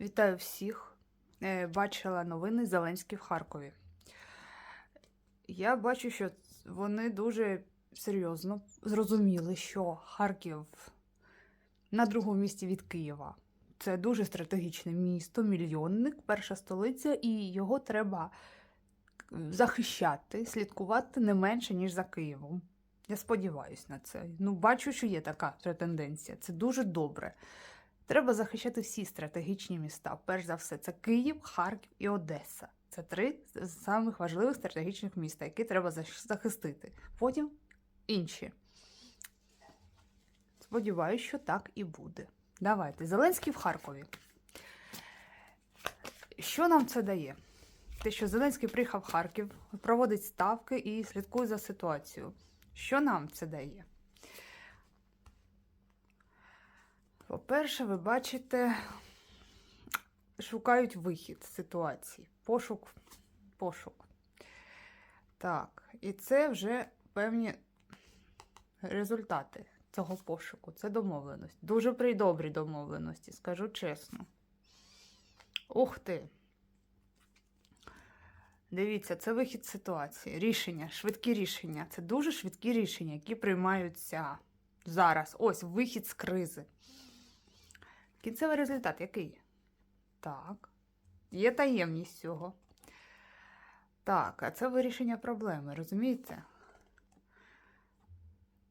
Вітаю всіх. Е, Бачила новини Зеленський в Харкові. Я бачу, що вони дуже серйозно зрозуміли, що Харків на другому місці від Києва. Це дуже стратегічне місто, мільйонник, перша столиця, і його треба захищати, слідкувати не менше, ніж за Києвом. Я сподіваюся на це. Ну, бачу, що є така тенденція. Це дуже добре. Треба захищати всі стратегічні міста. Перш за все, це Київ, Харків і Одеса. Це три з самих важливих стратегічних міста, які треба захистити. Потім інші. Сподіваюсь, що так і буде. Давайте. Зеленський в Харкові. Що нам це дає? Те, що Зеленський приїхав в Харків, проводить ставки і слідкує за ситуацією. Що нам це дає? По-перше, ви бачите, шукають вихід з ситуації. Пошук, пошук. Так, і це вже певні результати цього пошуку. Це домовленість. Дуже при добрі домовленості, скажу чесно. Ух ти! Дивіться, це вихід ситуації. Рішення, швидкі рішення. Це дуже швидкі рішення, які приймаються зараз. Ось вихід з кризи. Кінцевий результат який? Так. Є таємність цього. Так, а це вирішення проблеми, розумієте?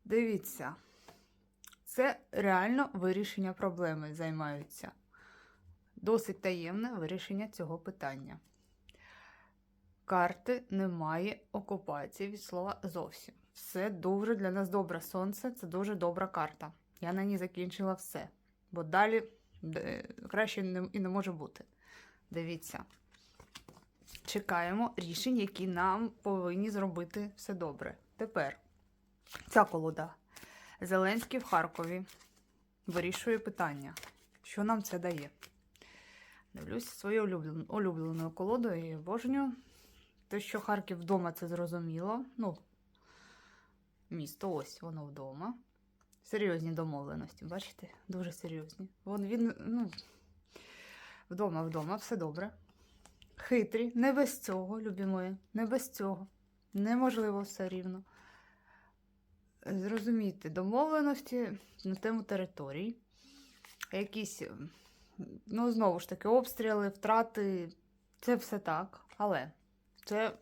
Дивіться. Це реально вирішення проблеми займаються. Досить таємне вирішення цього питання. Карти немає окупації від слова зовсім. Все дуже для нас добре. Сонце це дуже добра карта. Я на ній закінчила все. Бо далі краще і не може бути. Дивіться. Чекаємо рішень, які нам повинні зробити все добре. Тепер ця колода. Зеленський в Харкові вирішує питання. Що нам це дає? Дивлюся свою улюбленою колодою і обожнюю. Те, що Харків вдома, це зрозуміло. Ну, місто ось воно вдома. Серйозні домовленості, бачите? Дуже серйозні. Вон він, ну, вдома, вдома, все добре. Хитрі, не без цього, любі мої, не без цього. Неможливо все рівно. Зрозумійте, домовленості на тему територій. Якісь, ну, знову ж таки, обстріли, втрати, це все так. Але це,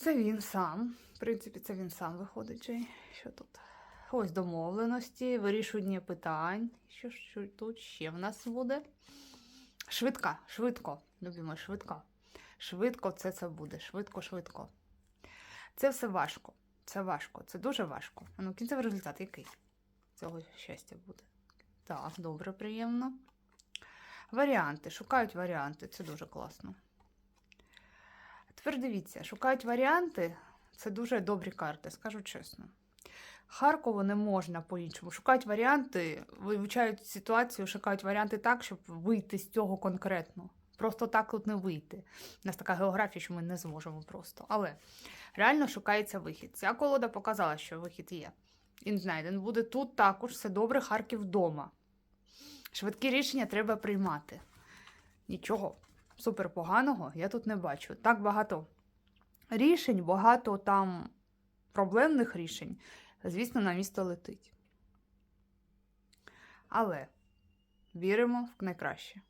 це він сам. В принципі, це він сам виходить. Джей. Що тут? Ось домовленості, вирішення питань. Що, що тут ще в нас буде? Швидка, швидко. Любимо, швидко. Швидко це це буде. Швидко, швидко. Це все важко. Це важко. Це дуже важко. Ну, кінцевий результат який? Цього щастя буде. Так, добре, приємно. Варіанти. Шукають варіанти. Це дуже класно. Тепер дивіться, шукають варіанти. Це дуже добрі карти, скажу чесно. Харкову не можна по-іншому. Шукають варіанти, вивчають ситуацію, шукають варіанти так, щоб вийти з цього конкретно. Просто так тут не вийти. У нас така географія, що ми не зможемо просто. Але реально шукається вихід. Ця колода показала, що вихід є. Він знайден буде тут також все добре, Харків вдома. Швидкі рішення треба приймати. Нічого супер поганого я тут не бачу. Так багато рішень, багато там проблемних рішень, звісно, на місто летить. Але віримо в найкраще.